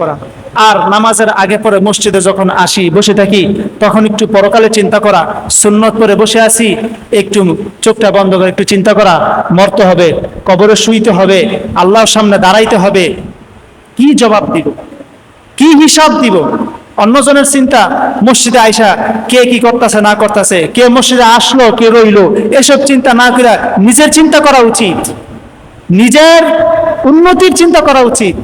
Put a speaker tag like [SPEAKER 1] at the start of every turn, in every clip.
[SPEAKER 1] করা। আর নামাজের আগে পরে মসজিদে যখন আসি, বসে থাকি, তখন একটু পরকালে চিন্তা করা, সুন্নত করে বসে আসি একটু চোখটা বন্ধ করে একটু চিন্তা করা, মরতে হবে, কবরে শুইতে হবে, আল্লাহর সামনে দাঁড়াইতে হবে, কি জবাব দিব? কি হিসাব দিব? অন্যজনের চিন্তা, মসজিদে আইসা কে কি করতেছে, না করতেছে, কে মসজিদে আসলো, কে রইল, এসব চিন্তা না করে নিজের চিন্তা করা উচিত। নিজের উন্নতির চিন্তা করা উচিত।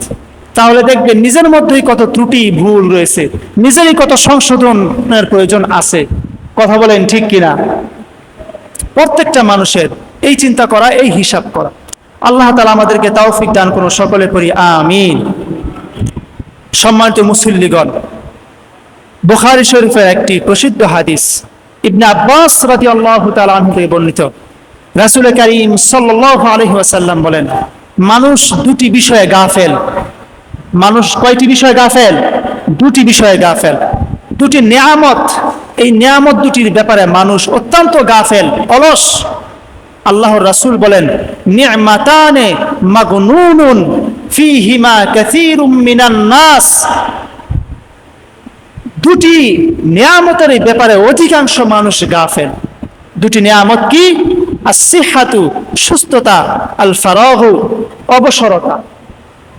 [SPEAKER 1] তাহলে দেখবেন নিজের মধ্যেই কত ত্রুটি, ভুল রয়েছে। নিজেরই কত সংশোধনের প্রয়োজন আছে। কথা বলেন ঠিক কিনা? প্রত্যেকটা মানুষের এই চিন্তা করা, এই হিসাব করা। আল্লাহ তালা আমাদেরকে তাওফিক দান করুন, সকলে করি আমিন। সম্মানিত মুসল্লিগণ, বুখারি শরীফের একটি প্রসিদ্ধ হাদিস, ইবনে আব্বাস রাদি আল্লাহ থেকে বর্ণিত। রাসুল করিম সাল্লাহ আলহি ওয়াসাল্লাম বলেন, মানুষ দুটি বিষয়ে গাফেল মানুষ কয়টি বিষয়ে গাফেল? দুটি বিষয়ে গাফেল। দুটি নিয়ামত। এই নিয়ামত দুটির ব্যাপারে মানুষ অত্যন্ত গাফেল, অলস। আল্লাহর রাসূল বলেন নি'মাতানে মাগনুনুন ফিহিমা কাসীরুম মিনান নাস। দুটি নিয়ামতের ব্যাপারে অধিকাংশ মানুষ গাফেল। দুটি নিয়ামত কি? আসিহাতু সুস্থতা আল ফারাহু অবসরতা।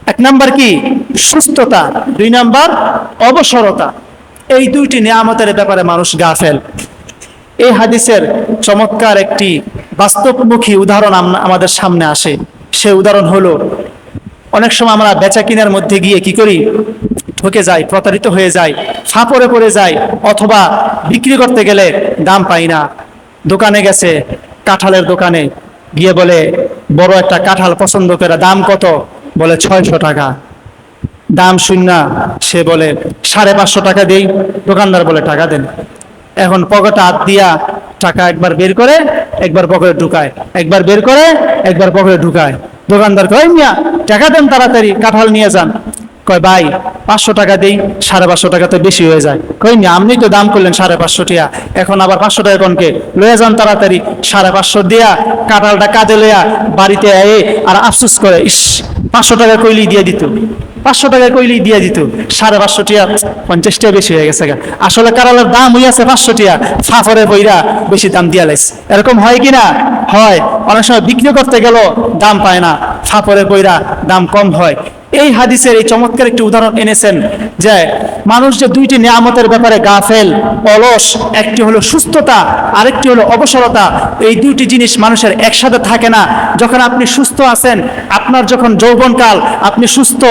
[SPEAKER 1] এক নাম্বার কি? সুস্থতা। দুই নাম্বার, অবসরতা। এই দুইটি নিয়ামতের ব্যাপারে মানুষ গাফেল। এই হাদিসের চমৎকার একটি বাস্তবমুখী উদাহরণ আম- আমাদের সামনে আসে। সে উদাহরণ হলো, অনেক সময় আমরা বেচা কিনার মধ্যে গিয়ে কি করি? ঠকে যাই, প্রতারিত হয়ে যাই, ফাঁপড়ে পড়ে যাই, অথবা বিক্রি করতে গেলে দাম পাই না। দোকানে গেছে, কাঁঠালের দোকানে গিয়ে বলে, বড় একটা কাঁঠাল পছন্দ করে, দাম কত? বলে ছয়শো টাকা। দাম শূন্য সে বলে, সাড়ে পাঁচশো টাকা দেই, দোকানদার বলে, টাকা দেন। এখন পকেটে হাত দিয়া টাকা একবার বের করে, একবার পকেটে ঢুকায়। একবার বের করে, একবার পকেটে ঢুকায়। দোকানদার কয়, মিয়া, টাকা দেন তাড়াতাড়ি, কাঁঠাল নিয়ে যান। কয়, ভাই, পাঁচশো টাকা দিই, সাড়ে পাঁচশো টাকা তো বেশি হয়ে যায়। কই মিয়া আপনি তো দাম করলেন সাড়ে পাঁচশো টিয়া। এখন আবার পাঁচশো টাকা কনকে লয়ে যান তাড়াতাড়ি, সাড়ে পাঁচশো দিয়া কাঁঠালটা কাজে লইয়া বাড়িতে এ আর আফসোস করে। ইস, পাঁচশো টাকা কইলি দিয়ে দিত। পাঁচশো টাকা কইলি দিয়ে দিত। সাড়ে পাঁচশো টিয়া, পঞ্চাশ টাকা বেশি হয়ে গেছে। আসলে কারালের দাম হইয়াছে পাঁচশো টিয়া, ফাফরে বইরা বেশি দাম দিয়া লাইছে। এরকম হয় কি না? হয়, অনেক সময় বিক্রি করতে গেল দাম পায় না, ফাফরে বইরা দাম কম হয়। এই হাদিসের এই চমৎকার একটি উদাহরণ এনেছেন যে মানুষ যে দুইটি নিয়ামতের ব্যাপারে গাফেল, অলস, একটি হলো সুস্থতা, আরেকটি হলো অবসরতা, এই দুইটি জিনিস মানুষের একসাথে থাকে না। যখন আপনি সুস্থ আছেন, আপনার যখন যৌবনকাল, আপনি সুস্থ,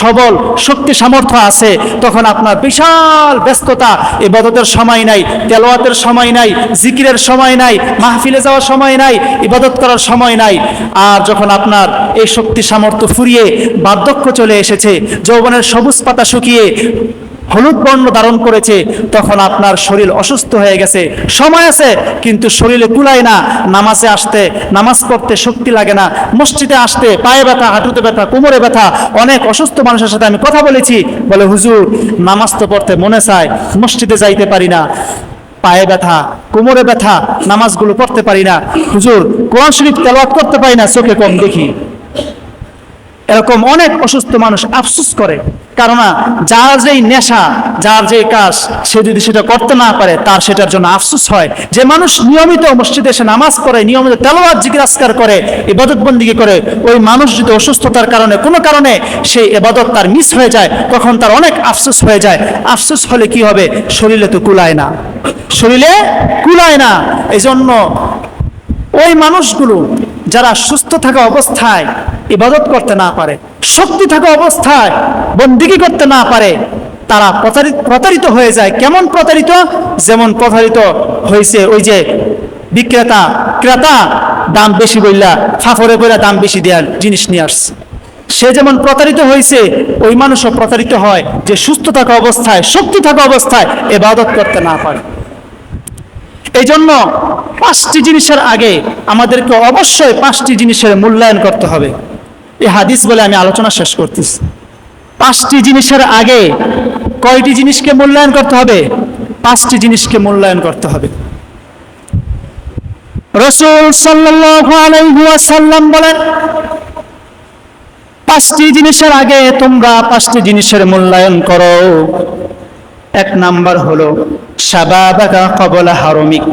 [SPEAKER 1] সবল, শক্তি সামর্থ্য আছে, তখন আপনার বিশাল ব্যস্ততা, ইবাদতের সময় নাই তেলোয়াতের সময় নাই, জিকিরের সময় নাই, মাহফিলে যাওয়ার সময় নাই, ইবাদত করার সময় নাই। আর যখন আপনার এই শক্তি সামর্থ্য ফুরিয়ে বার্ধক্য চলে এসেছে। যৌবনের সবুজ পাতা শুকিয়ে হলুদ বর্ণ ধারণ করেছে। তখন আপনার শরীর অসুস্থ হয়ে গেছে। সময় আছে, কিন্তু শরীরে কুলায় না। নামাজে আসতে, নামাজ পড়তে শক্তি লাগে না। মসজিদে আসতে, পায়ে ব্যথা, হাঁটুতে ব্যথা, কোমরে ব্যথা, অনেক অসুস্থ মানুষের সাথে আমি কথা বলেছি। বলে, হুজুর, নামাজ তো পড়তে মনে চায়, মসজিদে যাইতে পারি না। পায়ে ব্যথা, কোমরে ব্যথা, নামাজগুলো পড়তে পারি না। হুজুর, কোরআন শরীফ তেলাওয়াত করতে পারি না, চোখে কম দেখি। এরকম অনেক অসুস্থ মানুষ আফসোস করে। কেননা যার যেই নেশা, যার যে কাজ, সে যদি সেটা করতে না পারে, তার সেটার জন্য আফসোস হয়। যে মানুষ নিয়মিত মসজিদে এসে নামাজ পড়ে, নিয়মিত তেলাওয়াত জিজ্ঞাসকার করে, ইবাদত বন্দিগি করে, ওই মানুষ যদি অসুস্থতার কারণে, কোনো কারণে সেই এবাদত তার মিস হয়ে যায়, তখন তার অনেক আফসোস হয়ে যায়। আফসোস হলে কি হবে? শরীরে তো কুলায় না। শরীরে কুলায় না। এই জন্য ওই মানুষগুলো যারা সুস্থ থাকা অবস্থায় ইবাদত করতে না পারে, শক্তি থাকা অবস্থায় বন্দিগি করতে না পারে, তারা প্রতারিত প্রতারিত হয়ে যায়। কেমন প্রতারিত? যেমন প্রতারিত হয়েছে ওই যে বিক্রেতা, ক্রেতা দাম বেশি বললা ফাফরে বইলা দাম বেশি দেওয়ার জিনিস নিয়ে আসছে। সে যেমন প্রতারিত হয়েছে, ওই মানুষও প্রতারিত হয় যে সুস্থ থাকা অবস্থায়, শক্তি থাকা অবস্থায় এবাদত করতে না পারে। এই জন্য পাঁচটি জিনিসের আগে আমাদেরকে অবশ্যই পাঁচটি জিনিসের মূল্যায়ন করতে হবে। এই হাদিস বলে আমি আলোচনা শেষ করতেছি। পাঁচটি জিনিসের আগে কয়টি জিনিসকে মূল্যায়ন করতে হবে? পাঁচটি জিনিসকে মূল্যায়ন করতে হবে। রসুল আলাইহি বলেন, পাঁচটি জিনিসের আগে তোমরা পাঁচটি জিনিসের মূল্যায়ন করো। এক নাম্বার হলো কবলা হারমিক।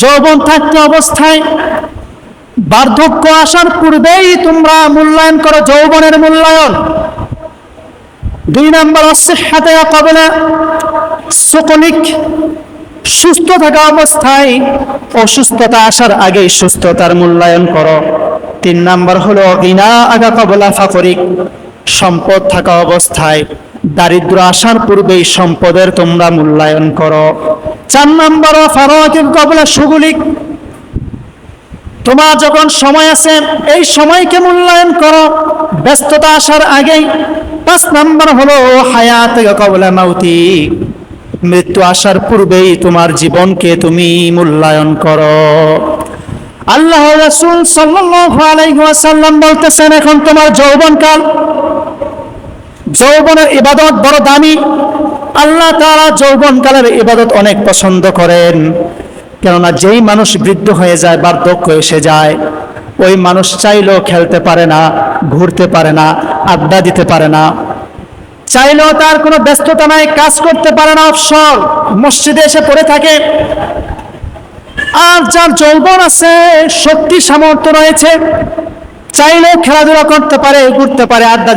[SPEAKER 1] যৌবন থাকতে অবস্থায় বার্ধক্য আসার পূর্বেই তোমরা মূল্যায়ন করো যৌবনের মূল্যায়ন। দুই নাম্বার হাতে কবলা সকলিক সুস্থ থাকা অবস্থায় অসুস্থতা আসার আগেই সুস্থতার মূল্যায়ন করো। তিন নাম্বার হলো ইনা আগা কবলা ফাকরিক, সম্পদ থাকা অবস্থায় দারিদ্র আসার পূর্বেই সম্পদের তোমরা মূল্যায়ন করো। চার নাম্বার ফারোয়াকিব কবলা সুগুলিক তোমার যখন সময় আছে, এই সময়কে মূল্যায়ন করো। ব্যস্ততা আসার আগেই। পাঁচ নম্বর হলো, হায়াত কবলা মাউতি। মৃত্যু আসার পূর্বেই তোমার জীবনকে তুমি মূল্যায়ন করো। আল্লাহ রাসূল সাল্লাল্লাহু আলাইহি ওয়াসাল্লাম বলতেছেন, এখন তোমার যৌবনকাল যৌবনের ইবাদত বড় দামি। আল্লাহ তাআলা যৌবনকালের ইবাদত অনেক পছন্দ করেন। কেননা যেই মানুষ বৃদ্ধ হয়ে যায়, বার্ধক্য এসে যায়, ওই মানুষ চাইলেও খেলতে পারে না, ঘুরতে পারে না, আড্ডা দিতে পারে না। চাইলেও তার কোনো ব্যস্ততা নাই, কাজ করতে পারে না অবসর মসজিদে এসে পড়ে থাকে। আর যার যৌবন আছে, শক্তি সামর্থ্য রয়েছে, চাইলেও খেলাধুলা করতে পারে, ঘুরতে পারে, আড্ডা